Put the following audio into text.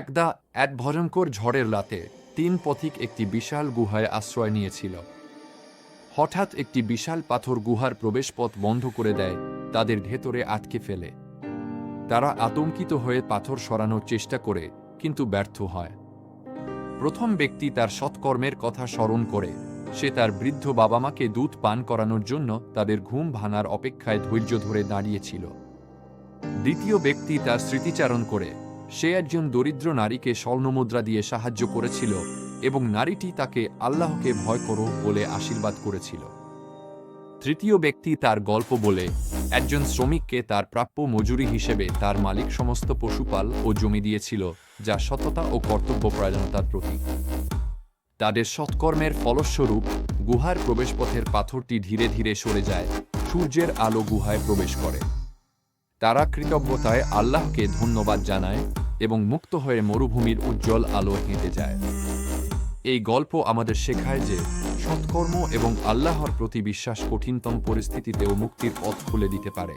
একদা এক ভয়ঙ্কর ঝড়ের রাতে তিন পথিক একটি বিশাল গুহায় আশ্রয় নিয়েছিল। হঠাৎ একটি বিশাল পাথর গুহার প্রবেশপথ বন্ধ করে দেয়, তাদের ভেতরে আটকে ফেলে। তারা আতঙ্কিত হয়ে পাথর সরানোর চেষ্টা করে, কিন্তু ব্যর্থ হয়। প্রথম ব্যক্তি তার সৎকর্মের কথা স্মরণ করে, সে তার বৃদ্ধ বাবা মাকে দুধ পান করানোর জন্য তাদের ঘুম ভাঙার অপেক্ষায় ধৈর্য ধরে দাঁড়িয়েছিল। দ্বিতীয় ব্যক্তি তার স্মৃতিচারণ করে সে একজন দরিদ্র নারীকে স্বর্ণমুদ্রা দিয়ে সাহায্য করেছিল এবং নারীটি তাকে আল্লাহকে ভয় করো বলে আশীর্বাদ করেছিল। তৃতীয় ব্যক্তি তার গল্প বলে, একজন শ্রমিককে তার প্রাপ্য মজুরি হিসেবে তার মালিক সমস্ত পশুপাল ও জমি দিয়েছিল, যা সততা ও কর্তব্যপরায়ণতার প্রতীক। তাদের সৎকর্মের ফলস্বরূপ গুহার প্রবেশপথের পাথরটি ধীরে ধীরে সরে যায়, সূর্যের আলো গুহায় প্রবেশ করে। তারা কৃতজ্ঞতায় আল্লাহকে ধন্যবাদ জানায় এবং মুক্ত হয়ে মরুভূমির উজ্জ্বল আলো হেঁটে যায়। এই গল্প আমাদের শেখায় যে সৎকর্ম এবং আল্লাহর প্রতি বিশ্বাস কঠিনতম পরিস্থিতিতেও মুক্তির পথ খুলে দিতে পারে।